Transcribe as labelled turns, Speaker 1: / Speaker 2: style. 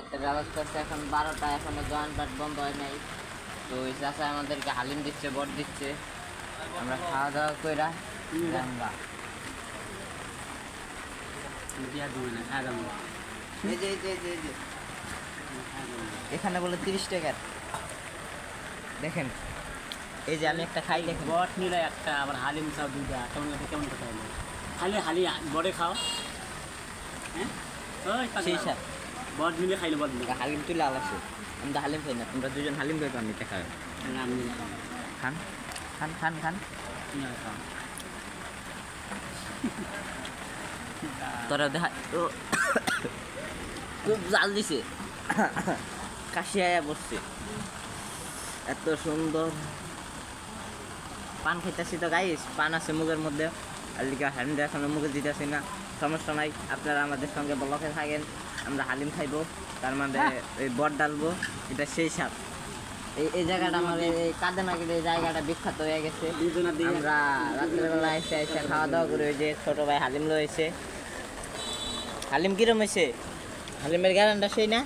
Speaker 1: একটা ব্যবস্থা আছে এখন বারোটা এখনও দোকান পাট বন্ধ হয় নাই। তো ওই চাষা আমাদেরকে হালিম দিচ্ছে বট দিচ্ছে। আমরা খাওয়া দাওয়া কইরা আমরা এখানে বলে তিরিশ টাকার। দেখেন এই যে আমি একটা খাই দেখেন।
Speaker 2: বট নিলে একটা আবার হালিম খাও দুটা কেমন কেমন কথা হলো? খালি হালি বড়ে খাও। হ্যাঁ?
Speaker 1: সেই
Speaker 2: বট নিলে খাইলে বট নিলে
Speaker 1: হালিম তুলে আলাসে আমরা হালিম খাই না তোমরা দুজন হালিম খাই আমি খাই খান খান খান খান। তোরা দেখা খুব জাল দিছে। কাশি আয়া বসছে। এত সুন্দর। পান খাইতেছি তো গাইস পান আছে মুখের মধ্যে। আর লিখা হ্যান্ড এখনও মুখে দিতেছি না। সমস্যা নাই আপনারা আমাদের সঙ্গে ব্লকে থাকেন। আমরা হালিম খাইবো, তার মধ্যে ওই বট ডালবো, এটা সেই সাপ এই এই জায়গাটা আমাদের এই কাঁদেনাগির এই জায়গাটা বিখ্যাত হয়ে গেছে। আমরা রাত্রেবেলা এসে এসে খাওয়া দাওয়া করে ওই যে ছোট ভাই হালিম রয়েছে। হালিম কিরম হয়েছে? হালিমের গ্যারান্টা সেই না?